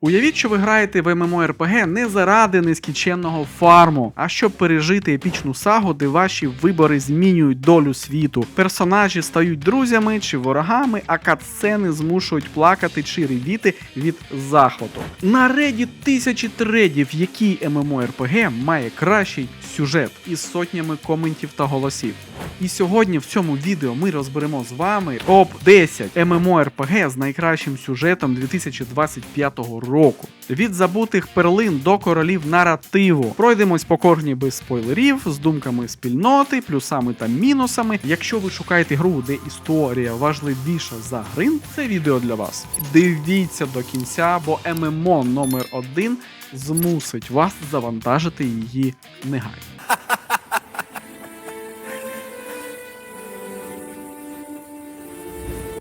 Уявіть, що ви граєте в MMORPG не заради нескінченного фарму, а щоб пережити епічну сагу, де ваші вибори змінюють долю світу. Персонажі стають друзями чи ворогами, а катсцени змушують плакати чи ревіти від захвату. На реді тисячі тредів, який MMORPG має кращий сюжет із сотнями коментів та голосів. І сьогодні в цьому відео ми розберемо з вами топ 10 MMORPG з найкращим сюжетом 2025 року. Від забутих перлин до королів наративу. Пройдемось по кожній без спойлерів, з думками спільноти, плюсами та мінусами. Якщо ви шукаєте гру, де історія важливіша за грин, це відео для вас. Дивіться до кінця, бо ММО номер 1 змусить вас завантажити її негайно.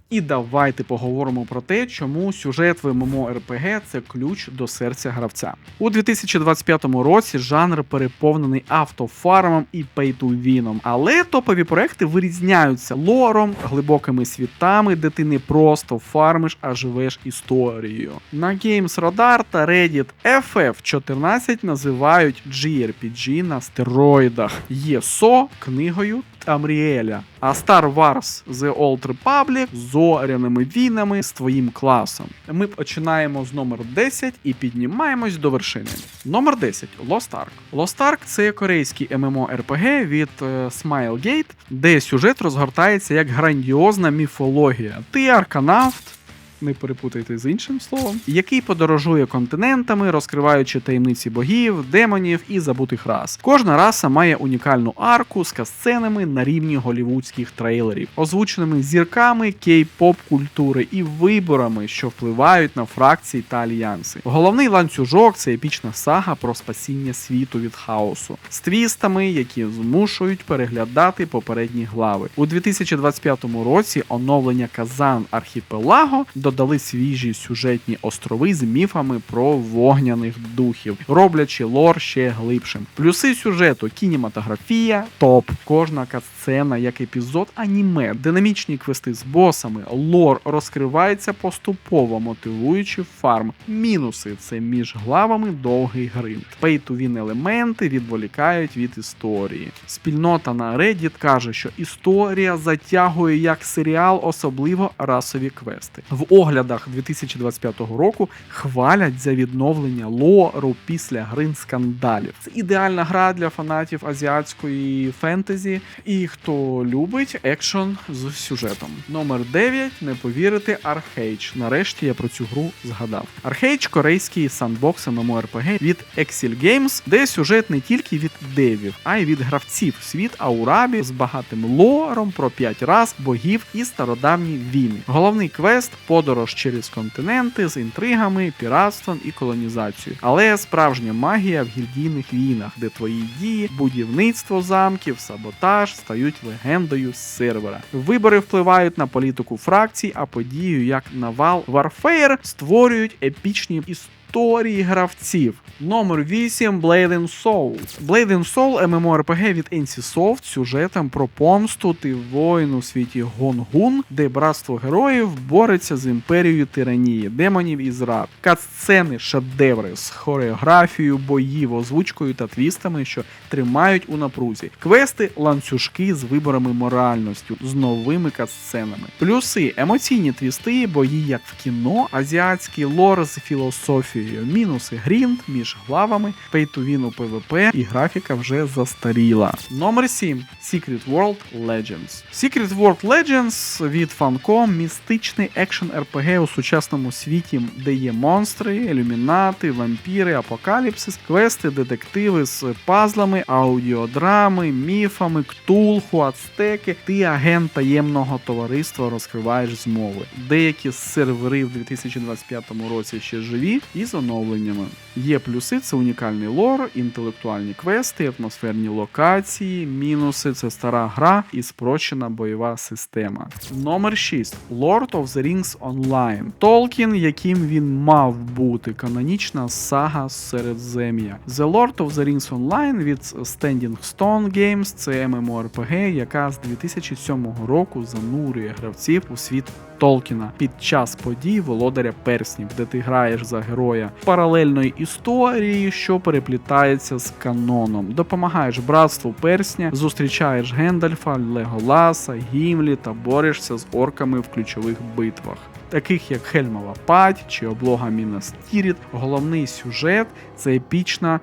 І давайте поговоримо про те, чому сюжет в MMORPG – це ключ до серця гравця. У 2025 році жанр переповнений автофармом і пейтувіном, але топові проекти вирізняються лором, глибокими світами, де ти не просто фармиш, а живеш історією. На Games Radar та Reddit FF14 називають JRPG на стероїдах. Є СО книгою Амріеля, а Star Wars The Old Republic зоряними війнами з твоїм класом. Ми починаємо з номер 10 і піднімаємось до вершини. Номер 10 Lost Ark. Lost Ark – це корейський MMORPG від е, Smilegate, де сюжет розгортається як грандіозна міфологія. Ти арканавт, не перепутайте з іншим словом, який подорожує континентами, розкриваючи таємниці богів, демонів і забутих рас. Кожна раса має унікальну арку з касценами на рівні голівудських трейлерів, озвученими зірками кей-поп культури і виборами, що впливають на фракції та альянси. Головний ланцюжок це епічна сага про спасіння світу від хаосу з твістами, які змушують переглядати попередні глави. У 2025 році оновлення Казан Архіпелаго додали свіжі сюжетні острови з міфами про вогняних духів, роблячи лор ще глибшим. Плюси сюжету: кінематографія, топ, кожна катсцена як епізод аніме, динамічні квести з босами, лор розкривається поступово, мотивуючи фарм. Мінуси це між главами довгий гринт. Пейтувін елементи відволікають від історії. Спільнота на Reddit каже, що історія затягує як серіал, особливо расові квести. В оглядах 2025 року хвалять за відновлення лору після грин скандалів. Це ідеальна гра для фанатів азіатської фентезі і хто любить екшон з сюжетом. Номер 9. Не повірите, Arcade. Нарешті я про цю гру згадав. Arcade – корейський сандбокс MMORPG від Exil Games, де сюжет не тільки від девів, а й від гравців. Світ Аурабі з багатим лором про 5 раз богів і стародавні війни. Головний квест подорож через континенти з інтригами, піратством і колонізацією. Але справжня магія в гільдійних війнах, де твої дії, будівництво замків, саботаж стають легендою з сервера. Вибори впливають на політику фракцій, а подію як Навал Warfare створюють епічні історії. Історії гравців. Номер 8 Blade Soul. Blade Soul MMORPG від NCSoft з сюжетом про помсту ти воїн у світі Гонгун, де братство героїв бореться з імперією тиранії, демонів і зрад. Катсцени, шедеври з хореографією боїв, озвучкою та твістами, що тримають у напрузі. Квести, ланцюжки з виборами моральності, з новими катсценами. Плюси, емоційні твісти, бої як в кіно, азіатський лор з філософією, мінуси грінд між главами, пейтувін у PvP і графіка вже застаріла. Номер 7. Secret World Legends. Secret World Legends від Funcom містичний екшен RPG у сучасному світі, де є монстри, ілюмінати, вампіри, апокаліпсис, квести, детективи з пазлами, аудіодрами, міфами, ктулху, ацтеки. Ти агент таємного товариства розкриваєш змови. Деякі сервери в 2025 році ще живі і з оновленнями. Є плюси, це унікальний лор, інтелектуальні квести, атмосферні локації, мінуси це стара гра і спрощена бойова система. Номер 6. Lord of the Rings Online. Толкін, яким він мав бути, канонічна сага Середзем'я. The Lord of the Rings Online від Standing Stone Games це MMORPG, яка з 2007 року занурює гравців у світ Толкіна під час подій Володаря Перснів, де ти граєш за героя паралельної історії, що переплітається з каноном. Допомагаєш братству персня, зустрічаєш Гендальфа, Леголаса, Гімлі та борешся з орками в ключових битвах. Таких як Хельмова Пать чи облога Мінас Тіріт, головний сюжет це епічна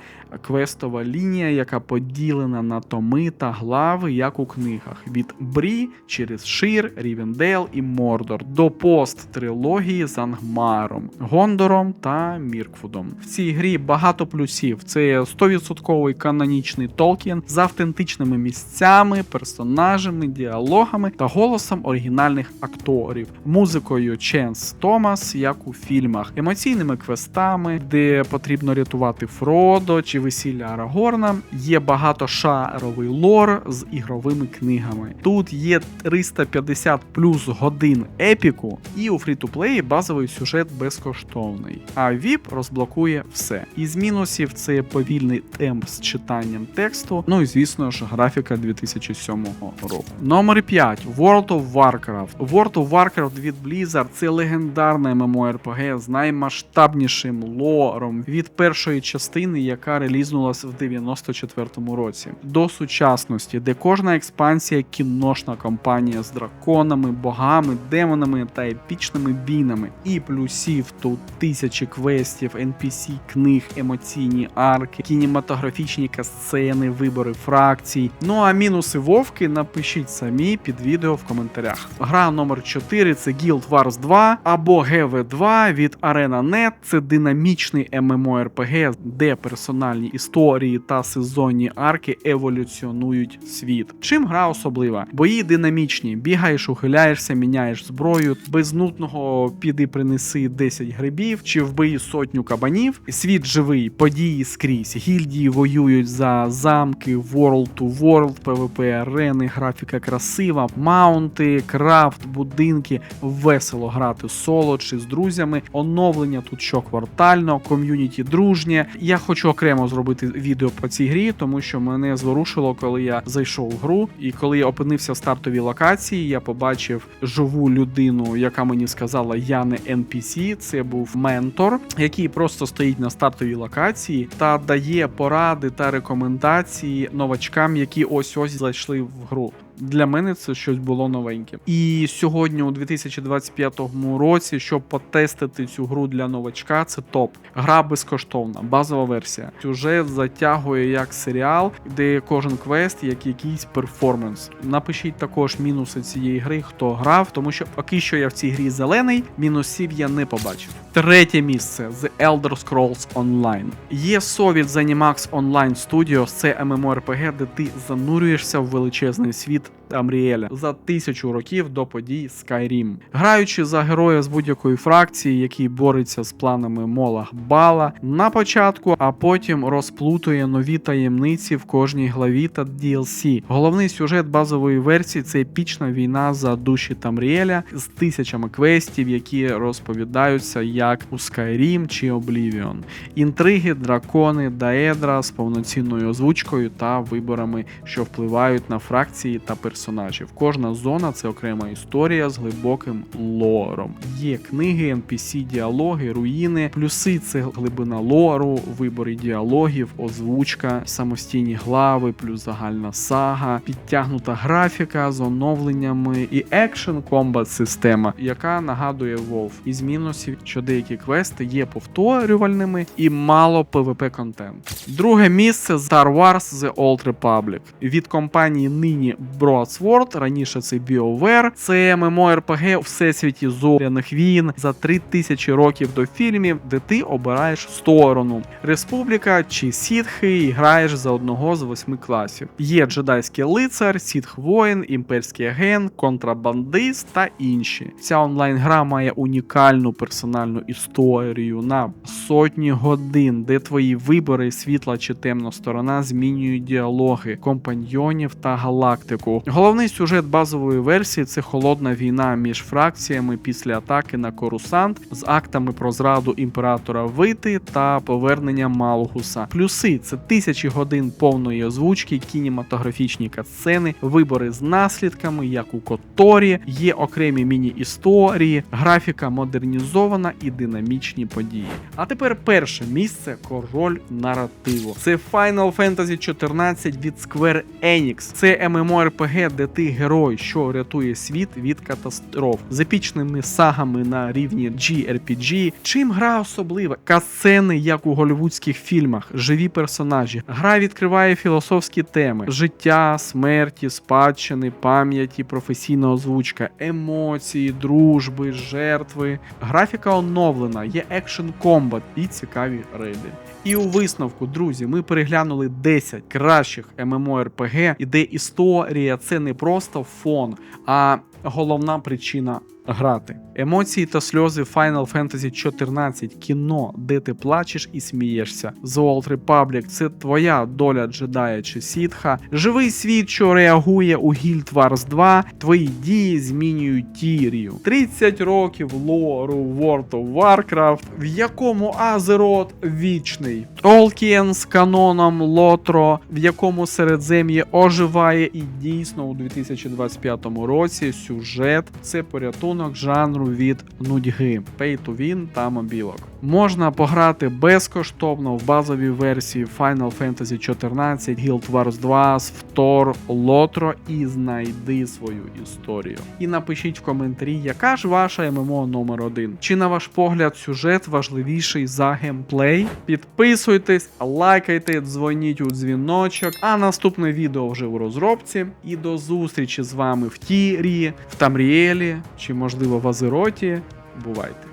квестова лінія, яка поділена на томи та глави, як у книгах: від Брі через Шир, Рівендейл і Мордор до пост-трилогії з Ангмаром, Гондором та Міркфудом. В цій грі багато плюсів. Це 100% канонічний Толкін з автентичними місцями, персонажами, діалогами та голосом оригінальних акторів, музикою Ченс Томас, як у фільмах, емоційними квестами, де потрібно рятувати Фродо чи весілля Арагорна. Є багатошаровий лор з ігровими книгами. Тут є 350 плюс годин епіку, і у фрі-то-плеї базовий сюжет безкоштовний. А VIP розблокує все. Із мінусів це повільний темп з читанням тексту. Ну і звісно ж, графіка 2007 року. Номер 5. World of Warcraft. World of Warcraft від Blizzard це легендарне MMORPG з наймасштабнішим лором від першої частини, яка релізнулась в 94-му році, до сучасності, де кожна експансія кіношна кампанія з драконами, богами, демонами та епічними війнами. І плюсів тут тисячі квестів, NPC, книг, емоційні арки, кінематографічні касцени, вибори фракцій. Ну а мінуси вовки напишіть самі під відео в коментарях. Гра номер 4 це Guild Wars 2 або GV2 від ArenaNet. Це динамічний MMORPG, де персональні історії та сезонні арки еволюціонують світ. Чим гра особлива? Бої динамічні, бігаєш, ухиляєшся, міняєш зброю, без нутного піди принеси 10 грибів чи вбий сотню кабанів. Світ живий, події скрізь. Гільдії воюють за замки, World to World, PvP арени, графіка красива, маунти, крафт, будинки. Весело грати соло чи з друзями. Оновлення тут щоквартально, ком'юніті дружнє. Я хочу окремо зробити відео по цій грі, тому що мене зворушило, коли я зайшов в гру, і коли я опинився в стартовій локації, я побачив живу людину, яка мені сказала, я не NPC, це був ментор, який просто стоїть на стартовій локації та дає поради та рекомендації новачкам, які ось ось зайшли в гру. Для мене це щось було новеньке. І сьогодні, у 2025 році, щоб потестити цю гру для новачка, це топ. Гра безкоштовна, базова версія. Сюжет затягує як серіал, де кожен квест як якийсь перформанс. Напишіть також мінуси цієї гри, хто грав, тому що поки що я в цій грі зелений, мінусів я не побачив. Третє місце The Elder Scrolls Online. Є совіт з Animax Online Studios, це MMORPG, де ти занурюєшся в величезний світ Амріеля за тисячу років до подій Skyrim. Граючи за героя з будь-якої фракції, який бореться з планами Мола Бала на початку, а потім розплутує нові таємниці в кожній главі та DLC. Головний сюжет базової версії це епічна війна за душі Тамріеля з тисячами квестів, які розповідаються як у Skyrim чи Oblivion. Інтриги, дракони, даедра з повноцінною озвучкою та виборами, що впливають на фракції та персонажів. Кожна зона це окрема історія з глибоким лором. Є книги, NPC, діалоги, руїни, плюси це глибина лору, вибори діалогів, озвучка, самостійні глави, плюс загальна сага, підтягнута графіка з оновленнями і екшн комбат система, яка нагадує WoW. Із мінусів, що деякі квести є повторювальними і мало PvP контент. Друге місце Star Wars The Old Republic від компанії нині Broadsword, раніше це BioWare. Це MMORPG у всесвіті зоряних війн за 3000 років до фільмів, де ти обираєш сторону республіка чи сітхи і граєш за одного з восьми класів. Є джедайський лицар, сітх воїн, імперський агент, контрабандист та інші. Ця онлайн-гра має унікальну персональну історію на сотні годин, де твої вибори, світла чи темна сторона змінюють діалоги, компаньйонів та галактику. Головний сюжет базової версії це холодна війна між фракціями після атаки на Корусант з актами про зраду імператора Вити та повернення Малгуса. Плюси це тисячі годин повної озвучки, кінематографічні катсцени, вибори з наслідками, як у Которі, є окремі міні-історії, графіка модернізована і динамічні події. А тепер перше місце король наративу. Це Final Fantasy 14 від Square Enix. Це MMORPG, де ти герой, що рятує світ від катастроф з епічними сагами на рівні JRPG. Чим гра особлива? Касцени, як у голівудських фільмах, живі персонажі. Гра відкриває філософські теми: життя, смерті, спадщини, пам'яті, професійна озвучка, емоції, дружби, жертви. Графіка оновлена, є екшн комбат і цікаві рейди. І у висновку, друзі, ми переглянули 10 кращих MMORPG, і де історія це не просто фон, а головна причина грати. Емоції та сльози Final Fantasy 14 кіно, де ти плачеш і смієшся. The Old Republic це твоя доля джедая чи сітха. Живий світ, що реагує у Guild Wars 2, твої дії змінюють тірію. 30 років лору World of Warcraft, в якому Азерот вічний. Толкіен з каноном Лотро, в якому Середзем'я оживає і дійсно у 2025 році сюжет це порятунок жанру від нудьги, pay to win та мобілок. Можна пограти безкоштовно в базовій версії Final Fantasy 14, Guild Wars 2, Втор, Лотро і знайди свою історію. І напишіть в коментарі, яка ж ваша ММО номер 1 Чи на ваш погляд сюжет важливіший за геймплей? Підписуйтесь, лайкайте, дзвоніть у дзвіночок. А наступне відео вже у розробці. І до зустрічі з вами в Тірі, в Тамріелі чи можливо в Азероті. Бувайте!